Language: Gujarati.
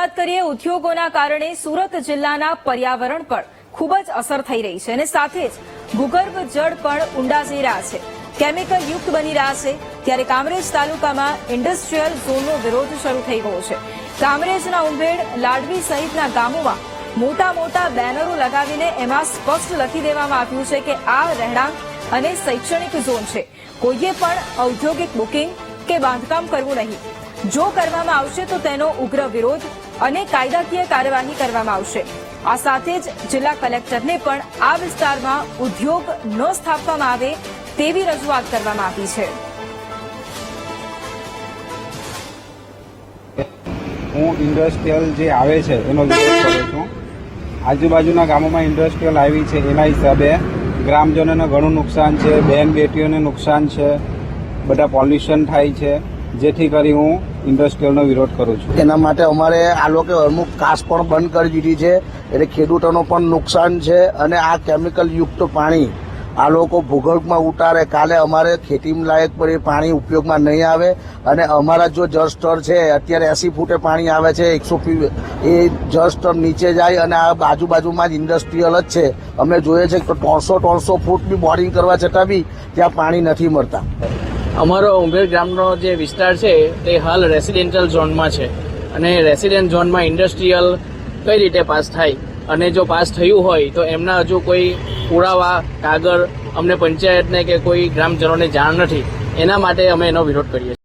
વાત કરીએ ઉદ્યોગોના કારણે સુરત જિલ્લાના પર્યાવરણ પર ખૂબ જ અસર થઈ રહી છે અને સાથે જ ભૂગર્ભ જળ પણ ઊંડા જઈ રહ્યા છે. કેમિકલ યુક્ત બની રહ્યા છે. ત્યારે કામરેજ તાલુકામાં ઇન્ડસ્ટ્રીયલ ઝોનનો વિરોધ શરૂ થઈ ગયો છે. કામરેજના ઉંભેડ લાડવી સહિતના ગામોમાં મોટા મોટા બેનરો લગાવીને એમાં સ્પષ્ટ લખી દેવામાં આવ્યું છે કે આ રહેણાંક અને શૈક્ષણિક ઝોન છે. કોઈએ પણ ઔદ્યોગિક બુકિંગ કે બાંધકામ કરવું નહીં. જો કરવામાં આવશે તો તેનો ઉગ્ર વિરોધ અને કાયદાકીય કાર્યવાહી કરવામાં આવશે. આ સાથે જ જિલ્લા કલેક્ટરને પણ આ વિસ્તારમાં ઉદ્યોગ ન સ્થાપવામાં આવે તેવી રજૂઆત કરવામાં આવી છે. હું ઇન્ડસ્ટ્રીયલ જે આવે છે, એનો વિરોધ કરું છું. આજુબાજુના ગામોમાં ઇન્ડસ્ટ્રીયલ આવી છે, એના હિસાબે ગ્રામજનોને ઘણું નુકસાન છે, બેન બેટીઓને નુકસાન છે, બધા પોલ્યુશન થાય છે. જેથી કરી હું ઇન્ડસ્ટ્રીયલનો વિરોધ કરું છું. એના માટે અમારે આ લોકો અમુક કાસ પણ બંધ કરી દીધી છે. એટલે ખેડૂતોનો પણ નુકસાન છે અને આ કેમિકલ યુક્ત પાણી આ લોકો ભૂગર્ભમાં ઉતારે. કાલે અમારે ખેતી લાયક પર પાણી ઉપયોગમાં નહીં આવે. અને અમારા જો જળસ્તર છે, અત્યારે એસી ફૂટે પાણી આવે છે, એકસો એ જળસ્તર નીચે જાય અને આ આજુબાજુમાં જ ઇન્ડસ્ટ્રીયલ જ છે. અમે જોઈએ છે કે ત્રણસો ત્રણસો ફૂટ બી બોરિંગ કરવા છતાં બી ત્યાં પાણી નથી મળતા. અમારો ઉંભેર ગ્રામનો જે વિસ્તાર છે, તે હાલ રેસિડેન્શિયલ ઝોનમાં છે. અને રેસિડેન્ટ ઝોનમાં ઇન્ડસ્ટ્રીયલ કઈ રીતે પાસ થાય? અને જો પાસ થયું હોય, તો એમના હજુ કોઈ પુરાવા, કાગળ અમને પંચાયતને કે કોઈ ગ્રામજનોને જાણ નથી. એના માટે અમે એનો વિરોધ કરીએ છીએ.